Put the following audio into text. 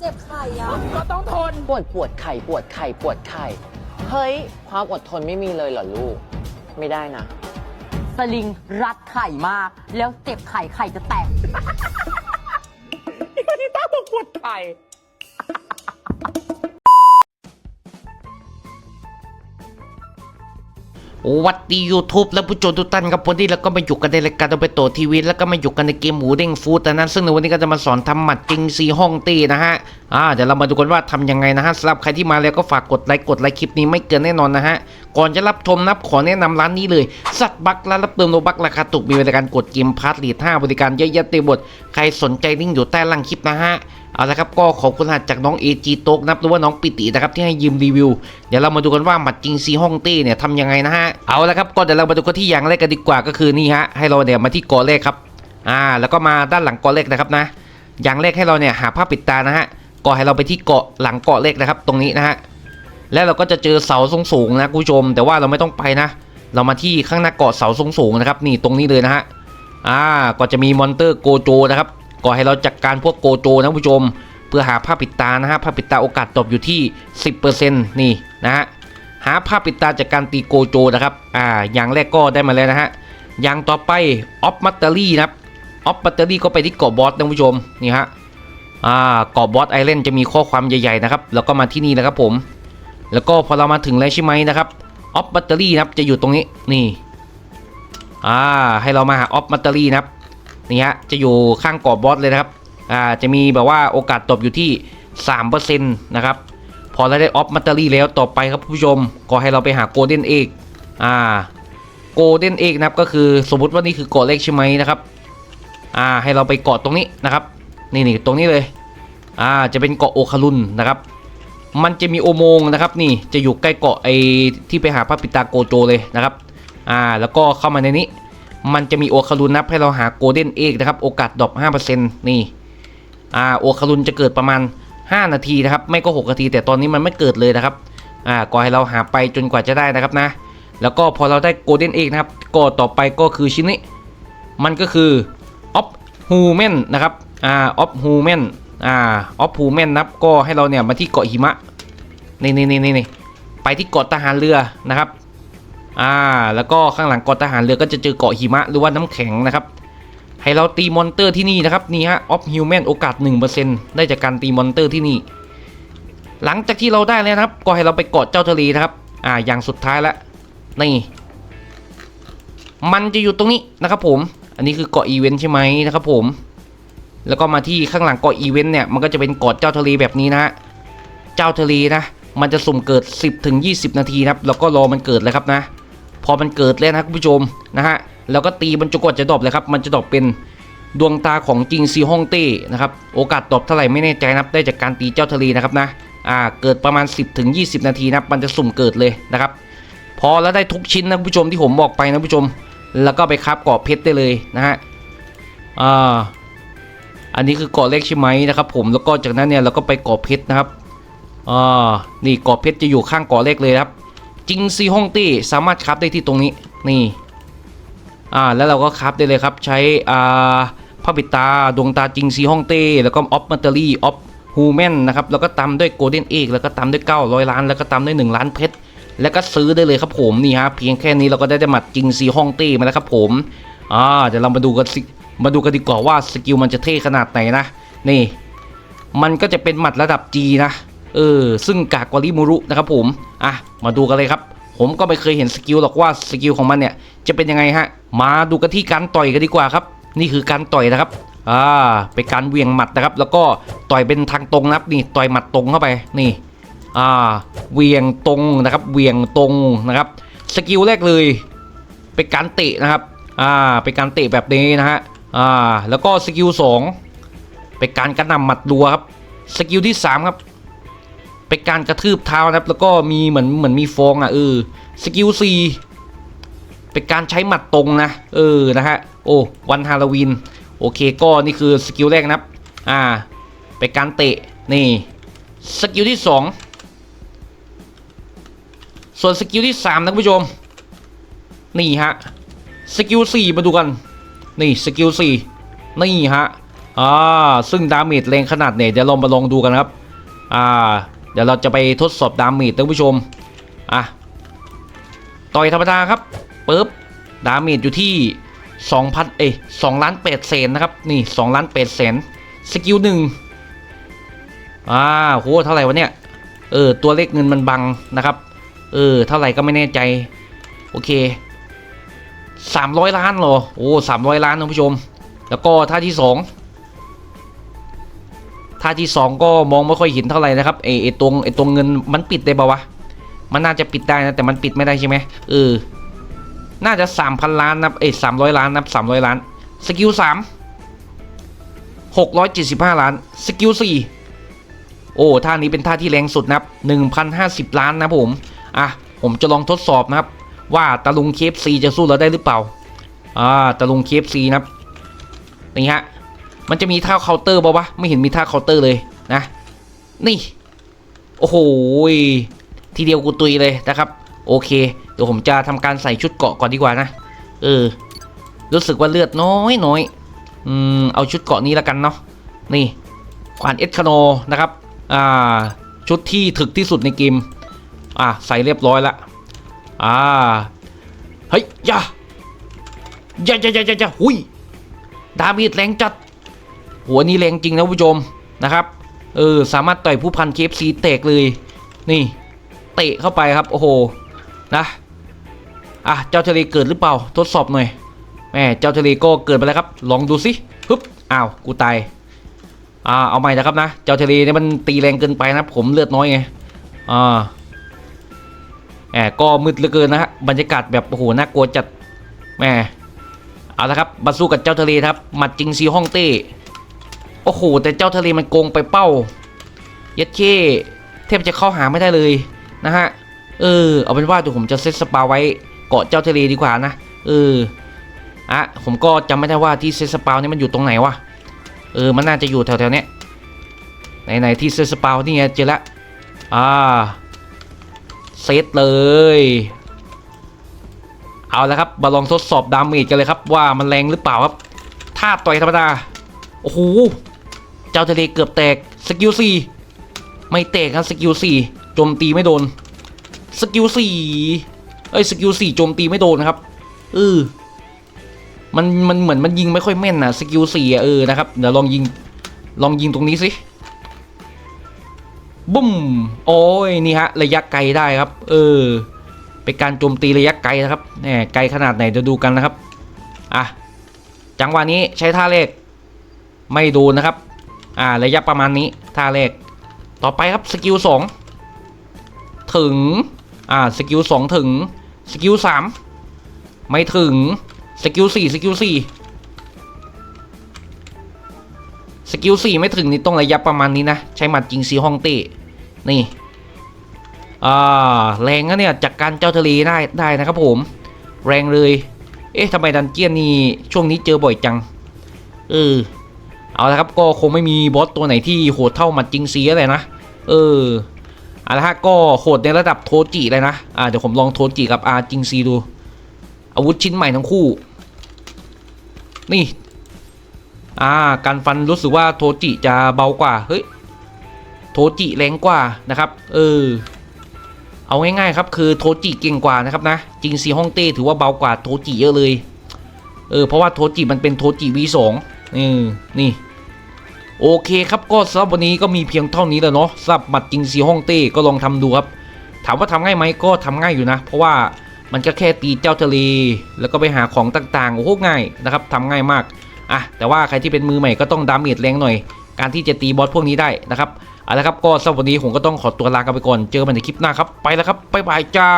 เจ็บไข่อะก็ต้องทน ปวดปวดไข่ปวดไข่ปวดไข่ เฮ้ย ความอดทนไม่มีเลยเหรอลูก ไม่ได้นะ สลิงรัดไข่มาก แล้วเจ็บไข่ไข่จะแตกวันนี้ต้าบอกปวดไข่ วัดดี YouTube และผู้ชมทุกท่านครับวันนี้เราก็มาอยู่กันในรายการตัวไปโตทีวีแล้วก็มาอยู่กันในเกมหมูเด้งฟูดนะซึ่งในวันนี้ก็จะมาสอนทำหมัดจริงซีห้องตีนะฮะอ่าเดี๋ยวเรามาดูกันว่าทำยังไงนะฮะสำหรับใครที่มาแล้วก็ฝากกดไลค์กดไลค์คลิปนี้ไม่เกินแน่นอนนะฮะก่อนจะรับชมนับขอแนะนำร้านนี้เลยสักบักร้านรับเติมโลบักราคาถูกมีบริการกดเกมพาร์ทลีด5บริการเยอะแยะเต็มหมดใครสนใจลิงก์อยู่ใต้ล่างคลิปนะฮะ เอาละครับก็ขอบคุณหัดจากน้องเอจีโต๊กนับหรือว่าน้องปิตินะครับที่ให้ยืมรีวิว เดี๋ยวเรามาดูกันว่าหมัดจริงซีฮ่องเต้เนี่ยทำยังไงนะฮะเอาละครับก็เดี๋ยวเรามาดูกันที่อย่างแรกกันดีกว่าก็คือนี่ฮะให้เราเนี่ยมาที่เกาะแรกครับอ่าแล้วก็มาด้านหลังเกาะแรกนะครับนะ อย่างแรกให้เราเนี่ยหาผ้าปิดตานะฮะก็ให้เราไปที่เกาะหลังเกาะแรกนะครับ ตรงนี้นะฮะแล้วเราก็จะเจอเสาสูงๆนะคุณผู้ชม แต่ว่าเราไม่ต้องไปนะ เรามาที่ข้างหน้าเกาะเสาสูงๆนะครับนี่ตรงนี้เลยนะฮะอ่าก็จะมีมอนเตอร์โกโจนะครับ ก็ให้เราจัดการพวกโกโจนะคุณผู้ชม เพื่อหาผ้าปิดตานะฮะผ้าปิดตาโอกาสตกอยู่ที่ 10%นี่นะฮะหาผ้าปิดตาจากการตีโกโจนะครับอ่าอย่างแรกก็ได้มาแล้วนะฮะอย่างต่อไปออฟมัตเตอรี่นะครับออฟมัตเตอรี่ก็ไปที่เกาะบอสนะคุณผู้ชมนี่ฮะอ่าเกาะบอสไอแลนด์จะมีข้อความใหญ่ๆนะครับแล้วก็มาที่นี่นะครับผม แล้วก็พอเรามาถึงแล้วใช่ไหมนะครับออฟมัตเตอรี่นะครับจะอยู่ตรงนี้นี่อ่าให้เรามาหาออฟมัตเตอรี่นะครับ นี่ฮะจะอยู่ข้างเกาะบอสเลยนะครับอ่าจะมีแบบว่าโอกาสตบอยู่ที่ 3%นะครับพอเราได้ออฟมัตเตอรี่แล้วต่อไปครับผู้ชม ก็ให้เราไปหาโกลเด้นเอกอ่าโกลเด้นเอกนะครับก็คือสมมติว่านี่คือเกาะเลขใช่ไหมนะครับอ่าให้เราไปเกาะตรงนี้นะครับนี่นี่ตรงนี้เลยอ่าจะเป็นเกาะโอคารุนนะครับมันจะมีโอโมงนะครับนี่จะอยู่ใกล้เกาะไอที่ไปหาพระปิตาโกโจเลยนะครับอ่าแล้วก็เข้ามาในนี้ มันจะมีโอคารุนนับให้เราหาโกลเด้นเอกนะครับ โอกาสดรอป5%นี่อ่าโอคารุนจะเกิดประมาณ 5 นาทีนะครับ ไม่ก็ 6 นาที แต่ตอนนี้มันไม่เกิดเลยนะครับอ่าก็ให้เราหาไปจนกว่าจะได้นะครับนะ แล้วก็พอเราได้โกลเด้นเอกนะครับก็ต่อไปก็คือชิ้นนี้ มันก็คือออฟฮูแมนนะครับอ่าออฟฮูแมนอ่าออฟฮูแมนนะครับก็ให้เราเนี่ยมาที่เกาะหิมะนี่นี่นี่นี่ไปที่เกาะทหารเรือนะครับ อ่า แล้วก็ข้างหลังเกาะทหารเรือก็จะเจอเกาะหิมะหรือว่าน้ำแข็งนะครับ ให้เราตีมอนเตอร์ที่นี่นะครับนี่ฮะออฟฮิวแมนโอกาส 1%ได้จากการตีมอนเตอร์ที่นี่ หลังจากที่เราได้แล้วนะครับ ก็ให้เราไปเกาะเจ้าทะเลนะครับ อ่า อย่างสุดท้ายล้วนี่ มันจะอยู่ตรงนี้นะครับผม อันนี้คือเกาะอีเวนต์ใช่ไหมนะครับผม แล้วก็มาที่ข้างหลังเกาะอีเวนต์เนี่ยมันก็จะเป็นเกาะเจ้าทะเลแบบนี้นะฮะ เจ้าทะเลนะ มันจะสุ่มเกิด 10ถึง20 นาทีนะครับ แล้วก็รอมันเกิดเลยครับนะ พอมันเกิดแล้วนะคุณผู้ชมนะฮะแล้วก็ตีมันจนกว่าจะดรอปเลยครับมันจะดรอปเป็นดวงตาของจริงซีฮ่องเต้นะครับโอกาสดรอปเท่าไหร่ไม่แน่ใจนะครับได้จากการตีเจ้าทะเลนะครับนะอ่าเกิดประมาณ 10ถึง20 นาทีนะมันจะสุ่มเกิดเลยนะครับพอแล้วได้ทุกชิ้นนะคุณผู้ชมที่ผมบอกไปนะคุณผู้ชม แล้วก็ไปคราบเกาะเพชรได้เลยนะฮะอ่าอันนี้คือเกาะเล็กใช่ไหมนะครับผมแล้วก็จากนั้นเนี่ยเราก็ไปเกาะเพชรนะครับอ่านี่เกาะเพชรจะอยู่ข้างเกาะเล็กเลยครับ จิงซีฮ่องเต้สามารถคราฟได้ที่ตรงนี้นี่อ่าแล้วเราก็คราฟได้เลยครับใช้อ่าผ้าปิดตาดวงตาจิงซีฮ่องเต้แล้วก็ออฟมัตเตอรี่ออฟฮูแมนนะครับแล้วก็ตามด้วยโกลเด้นเอกแล้วก็ตามด้วย900 ล้าน แล้วก็ตามด้วย 1 ล้านเพชรแล้วก็ซื้อได้เลยครับผมนี่ฮะเพียงแค่นี้เราก็ได้ได้หมัดจิงซีฮ่องเต้มาแล้วครับผมอ่าเดี๋ยวเรามาดูกันสิมาดูกันดีกว่าว่าสกิลมันจะเท่ขนาดไหนนะนี่ มันก็จะเป็นหมัดระดับ G นะ เออซึ่งกากวาริมูรุนะครับผมอะมาดูกันเลยครับ ผมก็ไม่เคยเห็นสกิลหรอกว่าสกิลของมันเนี่ยจะเป็นยังไงฮะมาดูกันที่การต่อยกันดีกว่าครับ นี่คือการต่อยนะครับอ่าเป็นการเวียงหมัดนะครับ แล้วก็ต่อยเป็นทางตรงนะครับนี่ต่อยหมัดตรงเข้าไปนี่อ่าเวียงตรงนะครับเวียงตรงนะครับสกิลแรกเลยเป็นการเตะนะครับอ่าเป็นการเตะแบบนี้นะฮะอ่าแล้วก็สกิลสองเป็นการกระหน่ำหมัดรัวครับสกิลที่สามครับ เป็นการกระทืบเท้านะครับ แล้วก็มีเหมือนเหมือนมีฟองอะเออสกิลสี่เป็นการใช้หมัดตรงนะเออนะฮะโอ้วันฮาโลวีนโอเคก็นี่คือสกิลแรกนะครับอ่าเป็นการเตะนี่สกิลที่สองส่วนสกิลที่สามนะคุณผู้ชม นี่ฮะสกิลสี่มาดูกัน นี่สกิลสี่นี่ฮะอ่าซึ่งดาเมจแรงขนาดไหนเดี๋ยวเรามาลองดูกันนะครับอ่า เดี๋ยวเราจะไปทดสอบดาเมจท่านผู้ชมอะต่อยธรรมดาครับปึ๊บดาเมจอยู่ที่2,000เอ้ย2ล้าน8แสนนะครับนี่2ล้าน8แสนสกิลหนึ่งอ่าโหเท่าไหร่วะเนี่ยเออตัวเลขเงินมันบังนะครับเออเท่าไหร่ก็ไม่แน่ใจโอเค 300 ล้านเหรอโอ้300 ล้านท่านผู้ชม แล้วก็ท่าที่ 2าที่ 2 ก็มองไม่ค่อยเห็นเท่าไหร่นะครับไอไอตรงไอตรงเงินมันปิดได้ปะวะมันน่าจะปิดได้นะแต่มันปิดไม่ได้ใช่ไหมเออน่าจะ 3,000 ล้านนะเอ้ย300ล้านนะ300ล้านสกิล3 675ล้านสกิล4โอ้ท่านี้เป็นท่าที่แรงสุดนะครับ1,050ล้านนะผมอะผมจะลองทดสอบนะครับ ว่าตะลุงเคฟซีจะสู้เราได้หรือเปล่าอ่าตะลุงเคฟซีนะครับนี่ฮะ มันจะมีท่าเคาน์เตอร์ป่าวะไม่เห็นมีท่าเคาน์เตอร์เลยนะ นี่ โอ้โหทีเดียวกูตุยเลยนะครับ โอเค เดี๋ยวผมจะทำการใส่ชุดเกาะก่อนดีกว่านะ เออ รู้สึกว่าเลือดน้อยน้อยอืมเอาชุดเกาะนี้แล้วกันเนาะนี่ขวานเอสคาโนนะครับอ่าชุดที่ถึกที่สุดในเกมอ่าใส่เรียบร้อยละอ่าเฮ้ยย่าย่าย่าย่ายาอย่าหุยดาเมจแรงจัด หัวนี้แรงจริงนะผู้ชมนะครับเออสามารถต่อยผู้พันเคฟซีแตกเลย นี่ เตะเข้าไปครับโอ้โหนะอะเจ้าทะเลเกิดหรือเปล่าทดสอบหน่อยแหมเจ้าทะเลก็เกิดไปแล้วครับ ลองดูสิฮึบอ้าวกูตายอ่าเอาใหม่นะครับนะ เจ้าทะเลเนี่ยมันตีแรงเกินไปนะผมเลือดน้อยไงอ่าแหมก็มืดเหลือเกินนะฮะบรรยากาศแบบโอ้โหน่ากลัวจัดแหมเอาละครับมาสู้กับเจ้าทะเลครับหมัดจริงซีฮ่องเต้ โอ้โห แต่เจ้าทะเลมันโกงไปเป้า ยัดเข้แทบจะเข้าหาไม่ได้เลยนะฮะ เออ เอาเป็นว่าเดี๋ยวผมจะเซตสปาไว้เกาะเจ้าทะเลดีกว่านะ เออ อะ ผมก็จำไม่ได้ว่าที่เซตสปาเนี่ยมันอยู่ตรงไหนวะ เออ มันน่าจะอยู่แถวๆเนี้ยไหนๆที่เซตสปานี่ไงเจอละ อ่า เซตเลย เอาละครับ มาลองทดสอบดาเมจกันเลยครับว่ามันแรงหรือเปล่าครับ ถ้าต่อยธรรมดา โอ้โห จ้าทะเลเกือบแตกสกิลสี่ไม่แตกครับสกิลสี่โจมตีไม่โดนสกิลสี่เอ้ยสกิลสี่โจมตีไม่โดนนะครับเออมันมันเหมือนมันยิงไม่ค่อยแม่นนะสกิลสี่เออนะครับเดี๋ยวลองยิงลองยิงตรงนี้สิบุ้มโอ้ยนี่ฮะระยะไกลได้ครับ เออ เป็นการโจมตีระยะไกลนะครับแหมไกลขนาดไหนเดี๋ยวดูกันนะครับอะจังหวะนี้ใช้ท่าเลขไม่โดนนะครับ อ่าระยะประมาณนี้ท่าเลขต่อไปครับสกิลสองถึง อ่าสกิลสองถึงสกิลสามไม่ถึงสกิลสี่สกิลสี่สกิลสี่ไม่ถึงนี่ต้องระยะประมาณนี้นะ ใช้หมัดจริงซีฮองเต้นี่อ่าแรงนะเนี่ยจากการเจ้าทะเลได้ได้นะครับผม แรงเลย เอ๊ะทำไมดันเจียนนี่ช่วงนี้เจอบ่อยจังเออ เอาละครับก็คงไม่มีบอสตัวไหนที่โหดเท่ามัดจิงซีอะไรนะ เออเอาละฮะก็โหดในระดับโทจิเลยนะอ่าเดี๋ยวผมลองโทจิกับอาจิงซีดู อาวุธชิ้นใหม่ทั้งคู่ นี่ อ่าการฟันรู้สึกว่าโทจิจะเบากว่าเฮ้ยโทจิแรงกว่านะครับ เออเอาง่ายๆครับคือโทจิเก่งกว่านะครับนะจิงซีฮ่องเต้ถือว่าเบากว่าโทจิเยอะเลย เออเพราะว่าโทจิมันเป็นโทจิ V2 นี่นี่ โอเคครับก็สำหรับวันนี้ก็มีเพียงเท่านี้แล้วเนาะสำหรับหมัดจริงซีฮ่องเต้ก็ลองทำดูครับ ถามว่าทำง่ายไหมก็ทำง่ายอยู่นะ เพราะว่ามันก็แค่ตีเจ้าทะเลแล้วก็ไปหาของต่างๆโอ้โหง่ายนะครับทำง่ายมากอะแต่ว่าใครที่เป็นมือใหม่ก็ต้องดามเมจแรงหน่อย การที่จะตีบอสพวกนี้ได้นะครับเอาละครับก็สำหรับวันนี้ผมก็ต้องขอตัวลากันไปก่อนเจอกันใหม่ในคลิปหน้าครับไปแล้วครับบ๊ายบายจ้า